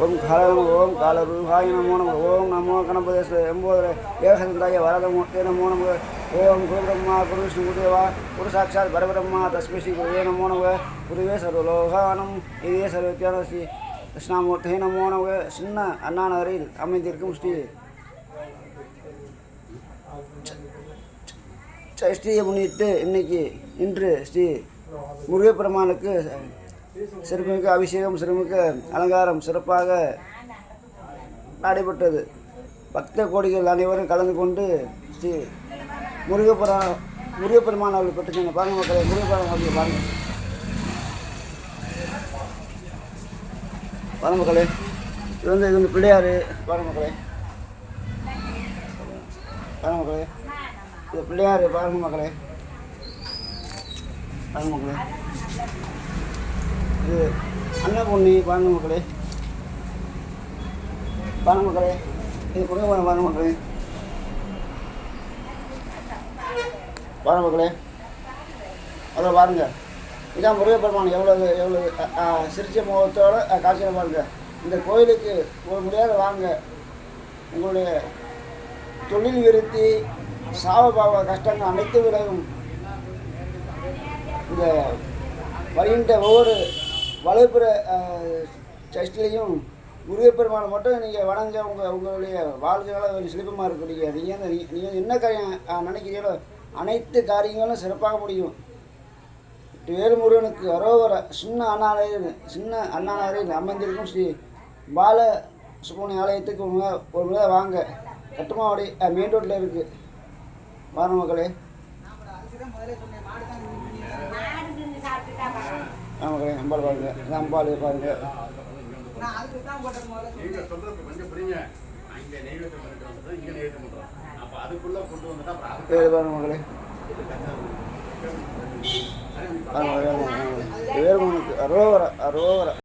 ஓம் கால நம ஓம் கால ரூபாய நமோ நம ஓம் நமோ கணபதேஸ்வர எம்போதர ஏகசந்தாய வரதமூர்த்தே நமோ நம ஓம் குரு பிரம்மா குரு விஷ்ணு குருதேவா குரு சாட்சாத் பரபிரம்மா தஸ்மை ஸ்ரீ குருவே நமோ நம குருவே சர்வலோகானம் இதே சர்வத்தியான ஸ்ரீ கிருஷ்ணாமூர்த்தே நமோ நம சின்ன அண்ணா நகரில் அமைந்திருக்கும் ஸ்ரீ சஷ்டியை முன்னிட்டு இன்னைக்கு இன்று ஸ்ரீ முருகப்பெருமானுக்கு சிறுமிக்கு அபிஷேகம் சிறுமிக்கு அலங்காரம் சிறப்பாக நடைபெற்றது. பக்த கோடிகள் அனைவரும் கலந்து கொண்டு ஸ்ரீ முருகப்பெருமா முருகப்பெருமான் அவர்கள் பெற்றுச்சங்க பாருங்க மக்களை முருகப்பெருமான் அவர்கள் பாருங்க. பாருங்க மக்களே இது வந்து இது வந்து பிள்ளையார். பாருங்க மக்களே. பாருங்க மக்களே. இது பிள்ளையார். பாருங்க மக்களே. பாருங்க மக்களே. இது பொண்ணு பாருங்க மக்களே. பாருங்க மக்களே இது குடும்பம் பாருங்க மக்களே. பாருங்க மக்களே. அதில் பாருங்க. இதான் முருகப்பெருமான் எவ்வளவு எவ்வளவு சிரிச்ச முகத்தோட காட்சியில் பாருங்க. இந்த கோயிலுக்கு ஒரு முடியாத வாங்க. உங்களுடைய தொழில் விருத்தி சாவபாவ கஷ்டங்கள் அனைத்து விலகும் இந்த வருகின்ற ஒவ்வொரு வளைப்புற சஷ்டிலையும் முருகப்பெருமானை மட்டும் நீங்கள் வணங்க உங்கள் உங்களுடைய வாழ்க்கையால் ஒரு சிறப்பமாக இருக்கக்கூடிய நீங்கள் வந்து நீங்கள் என்ன காரியம் நினைக்கிறீங்களோ அனைத்து காரியங்களும் சிறப்பாக முடியும். வேலுமுருகனுக்கு அரோவர சின்ன அண்ணாலயம் சின்ன அண்ணாநகரில் அமைந்திருக்கும் ஸ்ரீ பால சுப்பிரமணிய ஆலயத்துக்கு ஒரு முறை ஒரு முறை வாங்க. கட்டுமாவடி மெயின் ரோட்டில் இருக்குது வாங்க மக்களே. ஆ மக்களே அம்பாள் பாருங்க. அம்பாள் பாருங்க. அரோவர அரோவர.